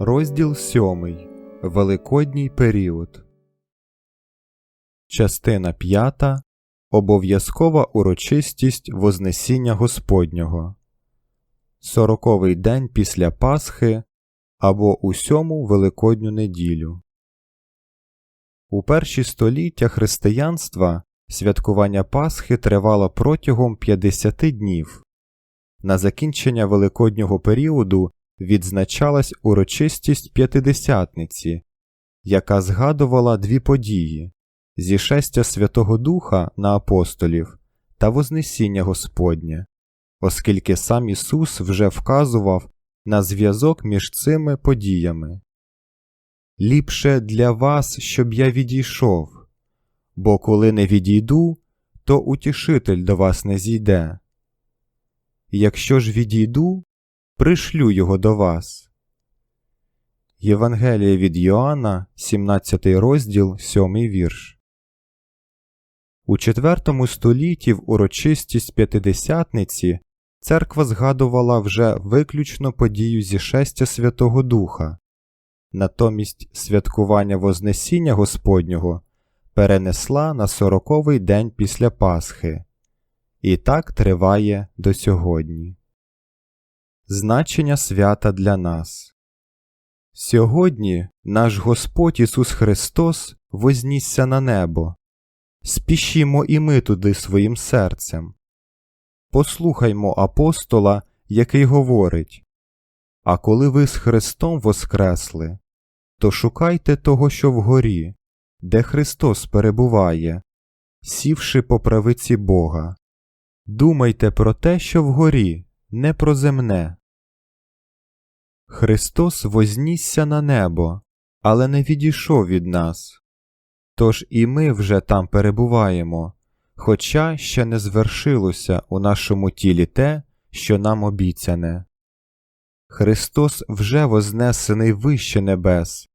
Розділ 7. Великодній період. Частина 5. Обов'язкова урочистість Вознесіння Господнього. Сороковий день після Пасхи або у сьому Великодню неділю. У перші століття християнства святкування Пасхи тривало протягом 50 днів. На закінчення Великоднього періоду відзначалась урочистість П'ятидесятниці, яка згадувала дві події зішестя Святого Духа на апостолів та Вознесіння Господнє, оскільки сам Ісус вже вказував на зв'язок між цими подіями. Ліпше для вас, щоб я відійшов, бо коли не відійду, то утішитель до вас не зійде. Якщо ж відійду, пришлю його до вас. Євангелія від Йоанна, 17 розділ, 7 вірш. У IV столітті в урочистість П'ятидесятниці церква згадувала вже виключно подію зішестя Святого Духа, натомість святкування Вознесіння Господнього перенесла на сороковий день після Пасхи, і так триває до сьогодні. Значення свята для нас Сьогодні наш Господь Ісус Христос вознісся на небо. Спішімо і ми туди своїм серцем. Послухаймо апостола, який говорить А коли ви з Христом воскресли, то шукайте того, що вгорі, де Христос перебуває, сівши по правиці Бога. Думайте про те, що вгорі, не про земне. Христос вознісся на небо, але не відійшов від нас. Тож і ми вже там перебуваємо, хоча ще не звершилося у нашому тілі те, що нам обіцяне. Христос вже вознесений вище небес,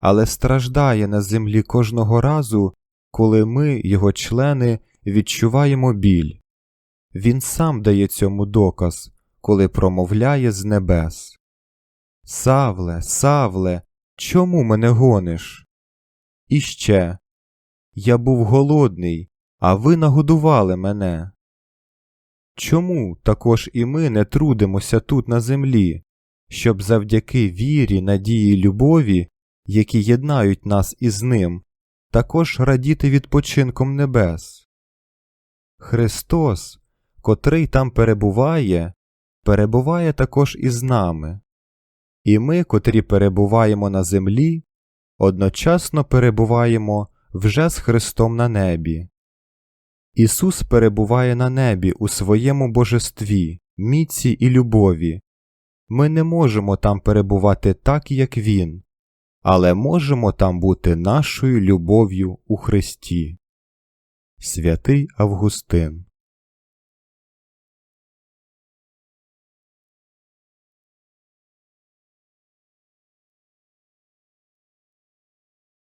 але страждає на землі кожного разу, коли ми, його члени, відчуваємо біль. Він сам дає цьому доказ, коли промовляє з небес. Савле, Савле, чому мене гониш? І ще я був голодний, а ви нагодували мене. Чому також і ми не трудимося тут на землі, щоб завдяки вірі, надії любові, які єднають нас із ним, також радіти відпочинком небес? Христос, котрий там перебуває, перебуває також із нами. І ми, котрі перебуваємо на землі, одночасно перебуваємо вже з Христом на небі. Ісус перебуває на небі у своєму божестві, міці і любові. Ми не можемо там перебувати так, як Він, але можемо там бути нашою любов'ю у Христі. Святий Августин